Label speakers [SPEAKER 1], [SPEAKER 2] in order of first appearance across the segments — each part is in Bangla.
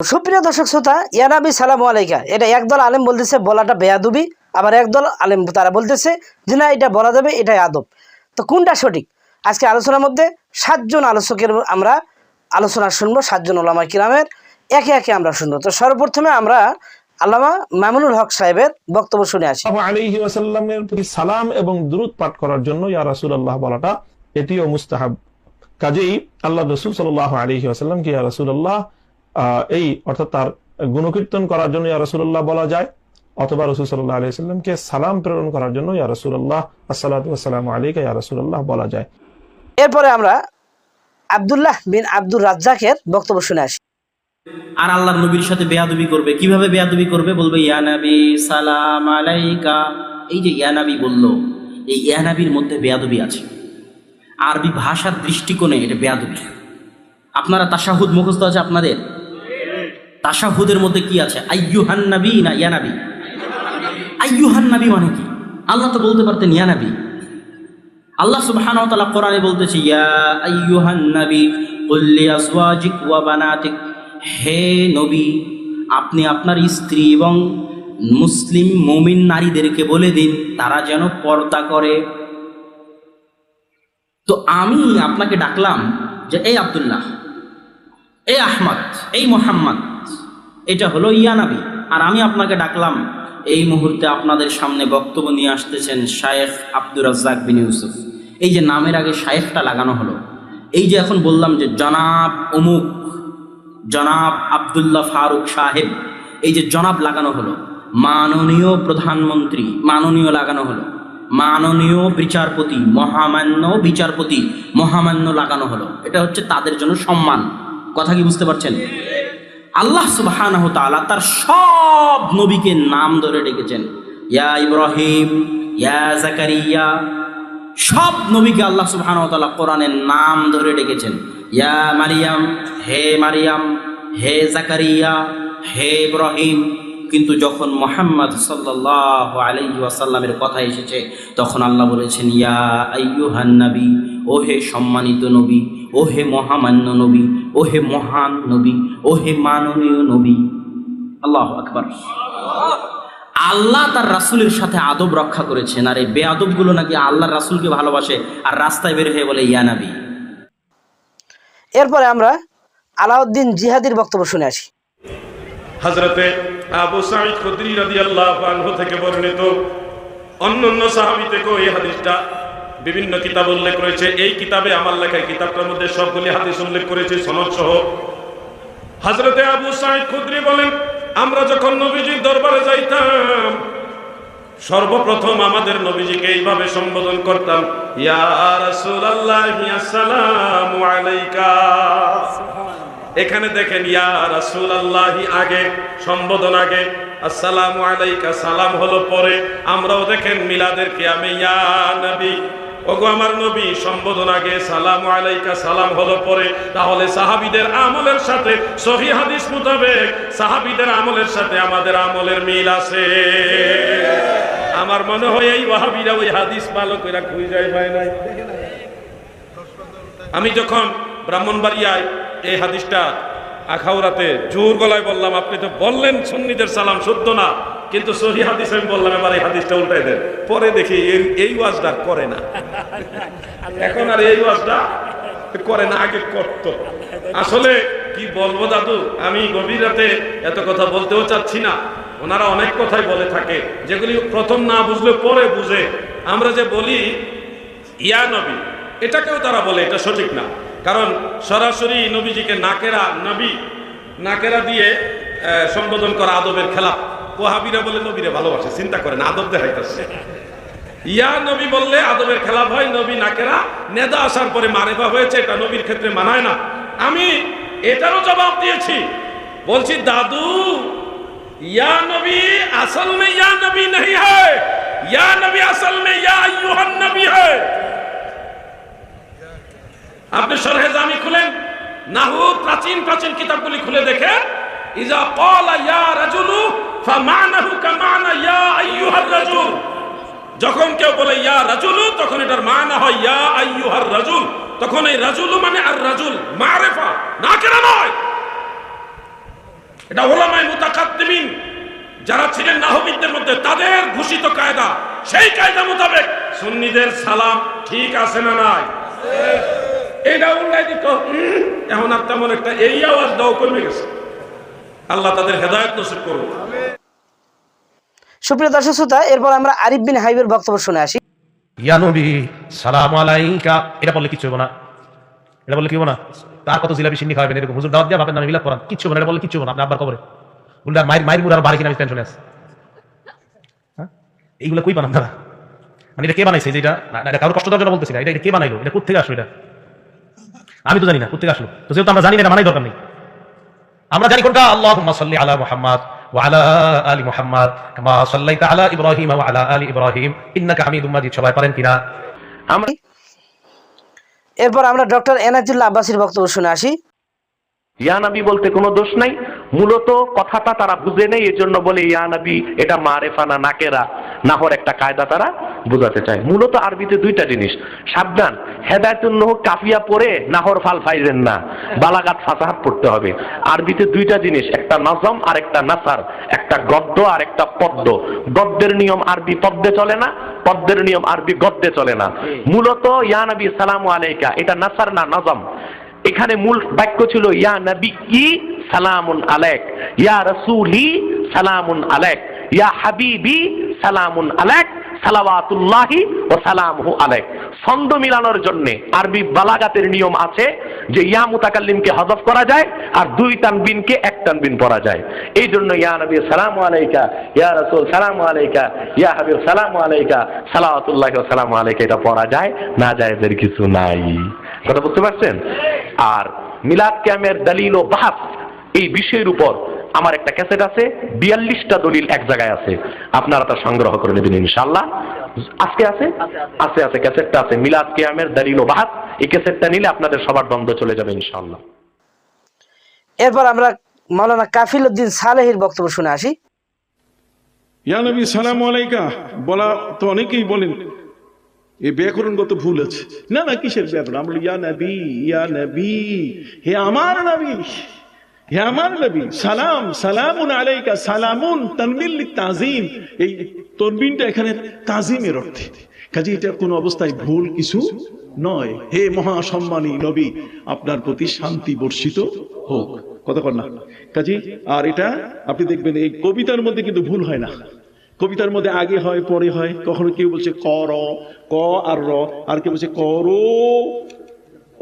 [SPEAKER 1] সুপ্রিয় দর্শক শ্রোতা ইয়ানাবি সালাম আলাইকা। এটা একদল আলেম বলতেছে, বলাটা বেয়াদবি। আবার একদল আলেম তারা বলতেছে যে, না, এটা বলা যাবে, এটাই আদব। তো কোনটা সঠিক? আজকে আলোচনার মধ্যে সাতজন আলোচকের আমরা আলোচনা শুনব, সাতজন ওলামা কিরামের। একে একে আমরা শুনব। তো সর্বপ্রথমে আমরা আল্লামা মামুনুল হক সাহেবের বক্তব্য শুনে আসি।
[SPEAKER 2] আলাইহি ওয়াসাল্লামের প্রতি সালাম এবং দুরুদ পাঠ করার জন্য ইয়া রাসূলুল্লাহ বলাটা এটিও মুস্তাহাব। কাজেই আল্লাহ রসুল সাল্লাহ আলাইহি ওয়াসাল্লামকে ইয়া রাসূলুল্লাহ এই অর্থাৎ তার গুণকীর্তন করার জন্য ইয়ারসুল্লাহ বলা যায় অথবা রসুল সাল্লাহ আলাইহি সাল্লামকে সালাম প্রেরণ করার জন্য ইয়া রাসূলুল্লাহ আসসালাতু ওয়াসসালামু আলাইকা বলা যায়।
[SPEAKER 1] এরপরে আমরা আব্দুল্লাহ বিন আব্দুর রাজ্জাকের বক্তব্য শুনে আসি।
[SPEAKER 3] আর আল্লাহর নবীর সাথে বেয়াদবি করবে কীভাবে বেয়াদবি করবে বলবে ইয়ানাবি সালাম আলাইকা। এই যে ইয়ানাবি বলল এই ইয়া নবীর মধ্যে বেয়াদবি আছে। আরবি ভাষার দৃষ্টিকোণে এটা বেয়াদবি। আপনারা তাশাহুদ মুখস্থ আছে আপনাদের? তাশাহুদের মধ্যে কি আছে? আইয়ুহান নবী না ইয়া নবী। আইয়ুহান নবী মানে কি? আল্লাহ তো বলতে পারতেন ইয়া নবী। আল্লাহ সুবহানাহু ওয়া তাআলা কোরআনে বলতেছে, ইয়া আইয়ুহান নবী, কুল লিআজওয়াজিক ওয়া বানাতিক। হে নবী, আপনি আপনার স্ত্রী এবং মুসলিম মুমিন নারীদেরকে বলে দিন, তারা যেন পর্দা করে। তো আমি আপনাকে ডাকলাম যে, এই আব্দুল্লাহ, এই আহমদ, এই মোহাম্মদ এটা হলো ইয়ানাবি আর আমি আপনাকে ডাকলাম, এই মুহূর্তে আপনাদের সামনে বক্তব্য নিয়ে আসতেছেন শায়েখ আব্দুর রাজ্জাক বিন ইউসুফ। এই যে নামের আগে শায়েখটা লাগানো হলো, এই যে এখন বললাম যে জনাব অমুক, জনাব আব্দুল্লাহ ফারুক সাহেব, এই যে জনাব লাগানো হলো, মাননীয় প্রধানমন্ত্রী, মাননীয় লাগানো হলো, মাননীয় বিচারপতি, মহামান্য বিচারপতি, মহামান্য লাগানো হলো। এটা হচ্ছে তাদের জন্য সম্মান। কথা কি বুঝতে পারছেন? আল্লাহ তাআলা তার সব নবীকে নাম ধরে ডেকেছেন। ইয়া ইব্রাহিম, ইয়া জাকারিয়া, সব নবীকে আল্লাহ ওয়া কোরআনের নাম ধরে ডেকেছেন। ইয়া মারিয়াম, হে মারিয়াম, হে জাকারিয়া, হে ইব্রাহিম। কিন্তু যখন মোহাম্মদ সাল্লাহ আলাইহি ওয়াসাল্লামের কথা এসেছে, তখন আল্লাহ বলেছেন, ইয়া আইয়ুহান নবী ও হে সম্মানিত নবী ও হে মহামান্য নবী ও হে মহান নবী ও হে মাননীয় নবী। আল্লাহ আকবার। আল্লাহ তার রাসূলের সাথে আদব রক্ষা করেছেন। আর এই বেআদবগুলো নাকি আল্লাহর রাসূলকে ভালোবাসে আর রাস্তায় বের হয়ে বলে ইয়া নবী।
[SPEAKER 1] এরপরে আমরা আলাউদ্দিন জিহাদির বক্তব্য শুনে আসি।
[SPEAKER 4] হজরতে আবু সাইদ খুদরি রাদিয়াল্লাহু আনহু থেকে বর্ণিত অন্য অন্য সাহাবী থেকেও এই হাদিসটা বিভিন্ন কিতাব উল্লেখ করেছে এই কিতাবে আমার লেখা এই কিতাবটার মধ্যে সবগুলি হাদিস উল্লেখ করেছে, সনদ সহ। হজরতে আবু সাইদ খুদরি বলেন, আমরা যখন নবীজির দরবারে যাইতাম, সর্বপ্রথম আমাদের নবীজিকে এইভাবে সম্বোধন করতাম এখানে দেখেন, ইয়া আগে, সম্বোধন আগে, আসসালামু আলাইকা, সালাম হলো পরে। আমরাও দেখেন, মিলাদের কিয়ামে ইয়া নবী ওগো আমার নবী, সম্বোধন আগে, সালাম আলাইকা, সালাম হলো পরে। তাহলে সাহাবীদের আমলের সাথে সহি হাদিস মোতাবেক সাহাবীদের আমলের সাথে আমাদের আমলের মিল আছে। আমার মনে হয় এই ওয়াহাবিরা ওই হাদিস ভালো করে খুঁজে পায় নাই। আমি যখন ব্রাহ্মণবাড়িয়ায় এই হাদিসটা আখাউরাতে জোর গলায় বললাম, আপনি তো বললেন সুন্নিদের সালাম সত্য না, কিন্তু সহি হাদিস আমি বললাম, এবার এই হাদিসটা উল্টাই দেন। পরে দেখি এই- এই ওয়াজটা করে না। এখন আর এই ওয়াজটা করে না, আগে করত। আসলে কি বলব দাদু, আমি গভীর রাতে এত কথা বলতেও চাচ্ছি না। ওনারা অনেক কথাই বলে থাকে, যেগুলি প্রথম না বুঝলে পরে বুঝে। আমরা যে বলি, ইয়া নবী, এটাকেও তারা বলে, এটা সঠিক না। কারণ সরাসরি নবীজিকে নাকেরা নবী, নাকেরা দিয়ে সম্বোধন করা আদবের খেলা কোহাবিরা বলে, নবীরে ভালোবাসে, চিন্তা করেন আদব দেখাইতেছে। ইয়া নবী বললে, আদবের খেলাপ হয় নবী নাকেরা, নেদা আসার পরে মারেবা হয়েছে, এটা নবীর ক্ষেত্রে মানায় না। আমি এটারও জবাব দিয়েছি। বলছি, দাদু, ইয়া নবী আসল মে ইয়া নবী নহি হ্যায়, ইয়া নবী আসল মে ইয়া আইয়ুহান নবী হ্যায়। আপনি সরহে জামি খুলেন? নাহু প্রাচীন প্রাচীন কিতাবগুলি খুলে দেখেন ইজা ক্বালা ইয়া রাজুলু, ফামানাহু কামানা ইয়া আইয়ুহার রাজুল। যখন কেউ বলে, ইয়া রাজুলু তখন এটার মানা হয়, ইয়া আইয়ুহার রাজুল। তখন এই রাজুলু মানে আর রাজুল, মারেফা, না কেন নয় এটা ওলামায় মুতাকাদ্দিমিন, যারা ছিলেন নাহবিদদের মধ্যে, তাদের ঘোষিত কায়দা। সেই কায়দা মোতাবেক সুন্নিদের সালাম ঠিক আছে না নাই? এটা উল্লাই দিত। এখন আর তেমন একটা এই আওয়াজ দাও কমে গেছে। আল্লাহ তাদের হেদায়ত নসিব করুন
[SPEAKER 1] সুপ্রিয় দর্শক শ্রোতা এরপর আমরা আরিফ বিন হাইবের বক্তব্য শুনে আসি।
[SPEAKER 5] ইয়া নবী সালাম আলাইকা। এটা বললে কিচ্ছু হবে না। এটা বললে কি হবে না? তার কত জিলাপি সিন্নি খাবেন এরকম। হুজুর দাওয়াত দিয়ে ভাবেন নামে বিলাপ করান কিচ্ছু হবে না। এটা বললে কিচ্ছু হবে না। আপনি আব্বার কবরে। বললে আর মায়ের মায়ের মুড় বাড়ি কিনা টেনশনে আছে। হ্যাঁ? এইগুলো কই বানান তারা? মানে এটা কে বানাইছে? যে এটা এটা কারোর কষ্ট দেওয়ার জন্য বলতেছি না। এটা এটা কে বানাইলো? এটা কোথেকে আসলো এটা? আমি তো জানি না কোথেকে আসলো? তো যেহেতু আমরা জানি না মানাই দরকার নেই। আমরা জানি কোনটা? আল্লাহুম্মা সাল্লি আলা মুহাম্মাদ সবাই পারেন কিনা?
[SPEAKER 1] এরপর আমরা ডক্টর এনাজুল্লাহ আব্বাসির বক্তব্য শুনে আসি।
[SPEAKER 6] ইয়া নবী বলতে কোনো দোষ নাই। মূলত কথাটা তারা বুঝে নেই এর জন্য বলে ইয়া নবী এটা মারেফানা নাকেরা নাহর একটা কায়দা তারা বোঝাতে চাই। মূলত আরবিতে দুইটা জিনিস। সাবধান, হেদায়তুন নহ কাফিয়া পড়ে নাহর ফাল ফাইলেন না, বালাগাত ফাসাহাত পড়তে হবে। আরবিতে দুইটা জিনিস, একটা নাজম আর একটা নাসার, একটা গদ্য আর একটা পদ্য। গদ্যের নিয়ম আরবি পদ্মে চলে না পদ্মের নিয়ম আরবি গদ্যে চলে না। মূলত, ইয়া নবী, সালামু আলাইকা, এটা নাসার না নজম। এখানে মূল বাক্য ছিল, ইয়া নবী কি সালামুন আলাইক, ইয়া রাসূলি সালামুন আলাইক, ইয়া হাবিবি সালামুন আলাইক সালাওয়াতুল্লাহি ও সালামহু আলাইক ছন্দ মিলানোর জন্য আরবি বালাগাতের নিয়ম আছে যে ইয়া মুতাকাল্লিমকে হযফ করা যায় আর দুই তানবিনকে এক তানবিন পড়া যায়। এই জন্য ইয়া নবী সালামু আলাইকা, ইয়া রাসূল সালামু আলাইকা, ইয়া হাবিব সালামু আলাইকা, সালাওয়াতুল্লাহি ওয়া সালামু আলাইকা এটা পড়া যায়, না এদের কিছু নাই। কথা বুঝতে পারছেন? আর মিলাদ ক্যামের দলিল ও বাহাস এই বিষয়ের উপর আমার একটা ক্যাসেট আছে বিয়াল্লিশটা দলিল এক জায়গায় আছে। আপনারা তা সংগ্রহ করে নেবেন ইনশাল্লাহ আজকে আছে? আছে আছে ক্যাসেটটা আছে। মিলাদ কেয়ামের দলিল ও বাহাস এই ক্যাসেটটা নিলে আপনাদের সবার দ্বন্দ্ব চলে যাবে ইনশাল্লাহ
[SPEAKER 1] এরপর আমরা মাওলানা কাফিল উদ্দিন সালেহির বক্তব্য শুনে আসি।
[SPEAKER 7] ইয়া নবী সালাম আলাইকা। বলা তো অনেকেই বলেন এই ব্যাকরণগত ভুল আছে। না না কিসের ব্যাকরণ? আমরা ইয়া নবী ইয়া নবী হে আমার নবী। হে আমার নবী, সালাম, সালামুন আলাইকা, সালামুন তানবিল তাজিম এই তনবিনটা এখানে তাজিমের অর্থে। কাজে এটা কোনো অবস্থায় ভুল কিছু নয়। হে মহাসম্মানী নবী, আপনার প্রতি শান্তি বর্ষিত হোক। কর না। কাজী আর এটা আপনি দেখবেন, এই কবিতার মধ্যে কিন্তু ভুল হয় না। কবিতার মধ্যে আগে হয়, পরে হয়। কখনো কেউ বলছে ক, র, ক আর র। আর কেউ বলছে করো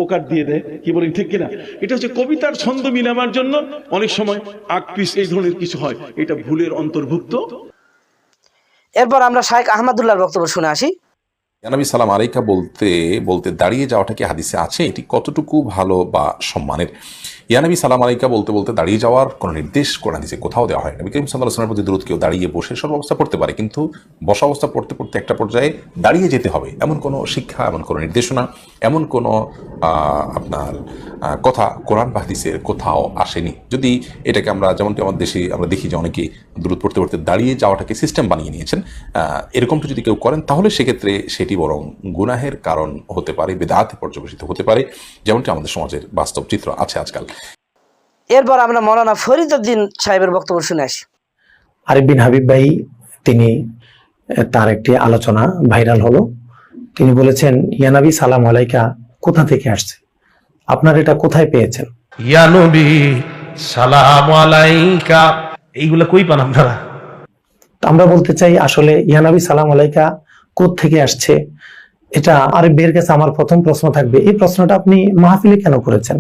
[SPEAKER 7] ওকার দিয়ে দেয়। কি বলেন ঠিক কিনা? এটা হচ্ছে কবিতার ছন্দ মিলামার জন্য অনেক সময় আকপিস এই ধরনের কিছু হয়। এটা ভুলের অন্তর্ভুক্ত।
[SPEAKER 1] এরপর আমরা শাহেখ আহমদুল্লাহর বক্তব্য শুনে আসি।
[SPEAKER 8] জানাবি সালাম আলাইকা বলতে বলতে দাঁড়িয়ে যাওয়াটা কি হাদিসে আছে? এটি কতটুকু ভালো বা সম্মানের? ইয়ানবী সালাম আলাইকা বলতে বলতে দাঁড়িয়ে যাওয়ার কোনো নির্দেশ কোরআন হাদিসে কোথাও দেওয়া হয় নবী করিম সাল্লাহ আসলামের প্রতি দূরত কেউ দাঁড়িয়ে বসে সব অবস্থা পড়তে পারে, কিন্তু বসা অবস্থা পড়তে পড়তে একটা পর্যায়ে দাঁড়িয়ে যেতে হবে। এমন কোনো শিক্ষা, এমন কোনো নির্দেশনা, এমন কোনো আপনার কথা কোরআন বা হাদিসের কোথাও আসেনি। যদি এটাকে আমরা, যেমনটি আমাদের দেশে আমরা দেখি যে অনেকে দূরত পড়তে পড়তে দাঁড়িয়ে যাওয়াটাকে সিস্টেম বানিয়ে নিয়েছেন এরকমটা যদি কেউ করেন, তাহলে সেক্ষেত্রে সেটি বরং গুনাহের কারণ হতে পারে, বেদাতে পর্যবেসিত হতে পারে, যেমনটি আমাদের সমাজের বাস্তব চিত্র আছে আজকাল।
[SPEAKER 1] এরপর আমরা মৌলানা ফরিদ উদ্দিন সাহেবের বক্তব্য শুনে আসি।
[SPEAKER 9] আরিফ বিন হাবিব ভাই তিনি তার একটি আলোচনা ভাইরাল হলো। তিনি বলেছেন ইয়ানাবি সালাম আলাইকা কোথা থেকে আসছে? আপনার এটা কোথায় পেয়েছেন?
[SPEAKER 5] ইয়া নবী সালাম আলাইকা। এইগুলো কই পান আপনারা?
[SPEAKER 9] আমরা বলতে চাই আসলে ইয়ানাবি সালাম আলাইকা থেকে আসছে? এটা আরিফ ভাইয়ের কাছে আমার প্রথম প্রশ্ন থাকবে। এই প্রশ্নটা আপনি মাহফিলে কেন করেছেন?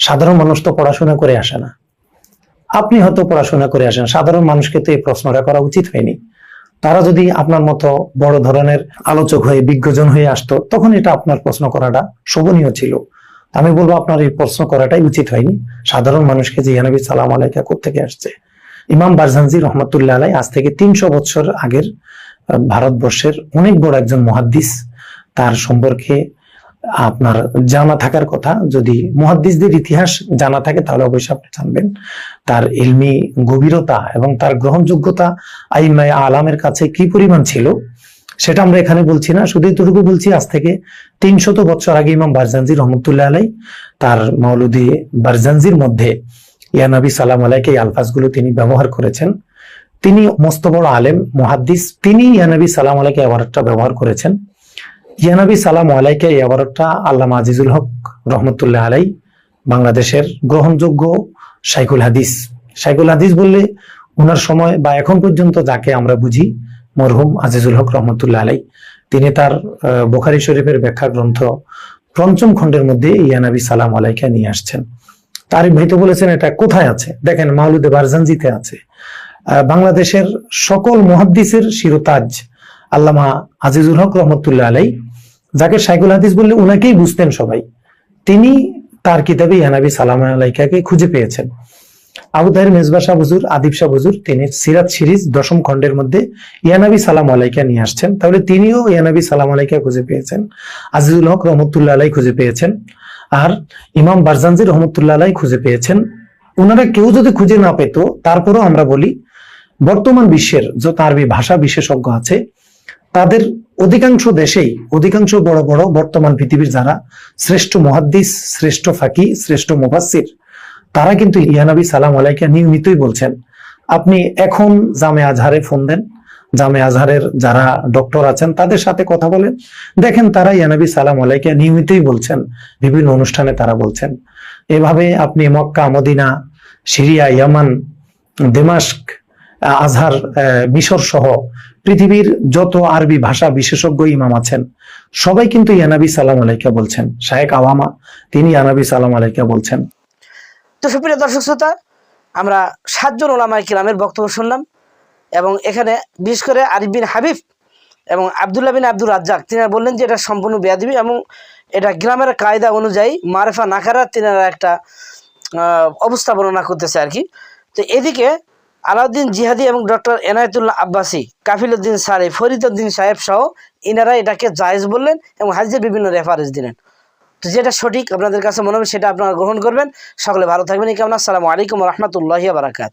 [SPEAKER 9] সাধারণ মানুষ তো পড়াশোনা করে আসে না। আপনি হয়তো পড়াশোনা করে আসেন, সাধারণ মানুষকে তো এই প্রশ্নটা করা উচিত হয়নি। তারা যদি আপনার মতো বড় ধরনের আলোচক হয়ে, বিজ্ঞজন হয়ে আসতো, তখন এটা আপনার প্রশ্ন করাটা শোভনীয় ছিল। আমি বলব আপনার এই প্রশ্ন করাটাই উচিত হয়নি। সাধারণ মানুষকে যে ইয়ানবী সালাম আলাইকা থেকে আসছে? ইমাম বারজানজি রহমতুল্লাহ আলাই আজ থেকে তিনশো বছর আগের ভারতবর্ষের অনেক বড় একজন মহাদ্দিস, তার সম্পর্কে আপনার জানা থাকার কথা, যদি মুহাদ্দিসদের ইতিহাস জানা থাকে তাহলে অবশ্যই আপনি জানবেন। তার ইলমি গভীরতা এবং তার গ্রহণযোগ্যতা আইমাই আলামের কাছে কি পরিমাণ ছিল, সেটা আমরা এখানে বলছি না। শুধু এতটুকু বলছি, আজ থেকে তিনশত বছর আগে ইমাম বারজানজি রহমতুল্লাহ আলাই তার মাউলুদি বারজানজির মধ্যে ইয়ানবী সালাম আলাইকে এই আলফাজগুলো তিনি ব্যবহার করেছেন। তিনি মস্ত বড় আলেম, মুহাদ্দিস। তিনি ইয়ানবী সালাম আলাইকে অ্যাওয়ার্ডটা ব্যবহার করেছেন। ইয়ানবী সালাম আলাইকে অ্যাওয়ার্ডটা আল্লামা আজিজুল হক রহমতুল্লাহ আলাই, বাংলাদেশের গ্রহণযোগ্য সাইকুল হাদিস। সাইকুল হাদিস বললে ওনার সময় বা এখন পর্যন্ত যাকে আমরা বুঝি, মরহুম আজিজুল হক রহমতুল্লাহ আলাই। তিনি তার বুখারী শরীফের ব্যাখ্যা গ্রন্থ পঞ্চম খণ্ডের মধ্যে ইয়ানবী সালাম আলাইকে নিয়ে আসছেন। তারিফ ভাই তো বলেছেন, এটা কোথায় আছে? দেখেন মাউলুদে বারজানজিতে আছে। বাংলাদেশের সকল মহাদ্দিসের শিরোতাজ আল্লামা আজিজুল হক রহমতুল্লাহ আলাই যাকে সাইকুল হাদিস বললে উনাকেই বুঝতেন সবাই। তিনি তার কিতাবে ইয়ানাবি সালাম আলাইকাকে খুঁজে পেয়েছেন। আবু তাহের, মেজবা শাহ হুজুর, আদিব শাহ হুজুর, তিনি সিরাত সিরিজ দশম খণ্ডের মধ্যে ইয়ানাবি সালাম আলাইকা নিয়ে আসছেন। তাহলে তিনিও ইয়ানাবি সালাম আলাইকা খুঁজে পেয়েছেন। আজিজুল হক রহমতুল্লাহ আলাই খুঁজে পেয়েছেন। আর ইমাম বারজানজি রহমতুল্লাহ আলাই খুঁজে পেয়েছেন। ওনারা কেউ যদি খুঁজে না পেত, তারপরও আমরা বলি, বর্তমান বিশ্বের যত আরবি ভাষা বিশেষজ্ঞ আছে, তাদের অধিকাংশ দেশেই, অধিকাংশ বড় বড় বর্তমান পৃথিবীর যারা শ্রেষ্ঠ মহাদ্দিস, শ্রেষ্ঠ ফাকি, শ্রেষ্ঠ মুফাসির তারা কিন্তু ইয়ানবী সালাম আলাইকে নিয়মিতই বলছেন, আপনি এখন জামে আজহারে ফোন দেন। জামে আজহারের যারা ডক্টর আছেন, তাদের সাথে কথা বলেন। দেখেন, তারা ইয়ানবী সালাম আলাইকে নিয়মিতই বলছেন, বিভিন্ন অনুষ্ঠানে তারা বলছেন। এভাবে আপনি মক্কা, মদিনা, সিরিয়া, ইয়ামান দেমাস্ক আজহার মিশর সহ পৃথিবীর যত আরবি ভাষা বিশেষজ্ঞ ইমাম আছেন, সবাই কিন্তু ইয়ানাবি সালাম আলাইকা বলছেন। শাহেক আওয়ামা, তিনি ইয়ানাবি সালাম আলাইকা বলছেন।
[SPEAKER 1] তো সুপ্রিয় দর্শক শ্রোতা, আমরা সাতজন ওলামাই কিরামের বক্তব্য শুনলাম এবং এখানে বিশেষ করে আরিফ বিন হাবিব এবং আবদুল্লাহ বিন আব্দুর রাজ্জাক, তিনারা বললেন যে এটা সম্পূর্ণ বেয়াদিবি এবং এটা গ্রামের কায়দা অনুযায়ী মারেফা নাকারা তিনারা একটা অবস্থা বর্ণনা করতেছে আর কি। তো এদিকে আলাউদ্দিন জিহাদি এবং ডক্টর এনায়তুল্লাহ আব্বাসি, কাফিলউদ্দিন সারে, ফরিদউদ্দিন সাহেব সহ ইনারা এটাকে জায়েজ বললেন এবং হাজির বিভিন্ন রেফারেন্স দিলেন। তো যেটা সঠিক আপনাদের কাছে মনে হবে সেটা আপনারা গ্রহণ করবেন। সকলে ভালো থাকবেন। এই কেমন, আসসালামু আলাইকুম রহমতুল্লাহ বারাকাত